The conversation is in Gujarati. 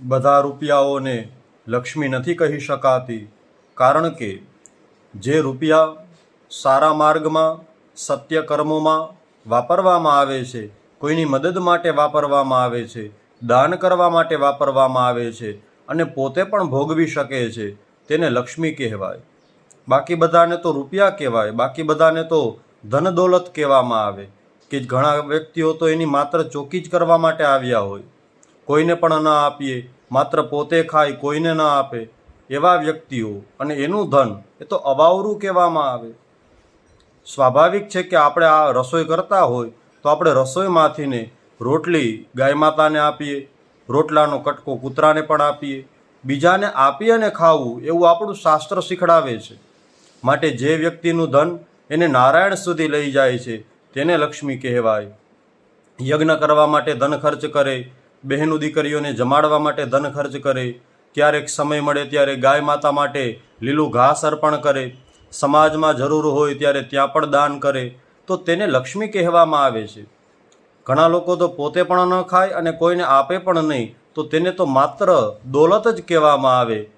બધા રૂપિયાઓને લક્ષ્મી નથી કહી શકાતી, કારણ કે જે રૂપિયા સારા માર્ગમાં, સત્ય કર્મોમાં વાપરવામાં આવે છે, કોઈની મદદ માટે વાપરવામાં આવે છે, દાન કરવા માટે વાપરવામાં આવે છે અને પોતે પણ ભોગવી શકે છે, તેને લક્ષ્મી કહેવાય. બાકી બધાને તો રૂપિયા કહેવાય, બાકી બધાને તો ધન દોલત કહેવામાં આવે, કે ઘણા વ્યક્તિઓ તો એની માત્ર ચોકી જ કરવા માટે આવ્યા હોય. કોઈને પણ ન આપીએ, માત્ર પોતે ખાય, કોઈને ન આપે, એવા વ્યક્તિઓ અને એનું ધન એ તો અવાવરું કહેવામાં આવે. સ્વાભાવિક છે કે આપણે આ રસોઈ કરતા હોય તો આપણે રસોઈમાંથીને રોટલી ગાય માતાને આપીએ, રોટલાનો કટકો કૂતરાને પણ આપીએ, બીજાને આપી અને ખાવું એવું આપણું શાસ્ત્ર શીખડાવે છે. માટે જે વ્યક્તિનું ધન એને નારાયણ સુધી લઈ જાય છે તેને લક્ષ્મી કહેવાય. યજ્ઞ કરવા માટે ધન ખર્ચ કરે બહેનો દીકરીઓને જમાડવા માટે ધન ખર્ચ કરે, ક્યારેક સમય મળે ત્યારે ગાય માતા માટે લીલું ઘાસ અર્પણ કરે, સમાજમાં જરૂર હોય ત્યારે ત્યાં પણ દાન કરે, તો તેને લક્ષ્મી કહેવામાં આવે છે. ઘણા લોકો તો પોતે પણ ન ખાય અને કોઈને આપે પણ નહીં, તો તેને તો માત્ર દોલત જ કહેવામાં આવે.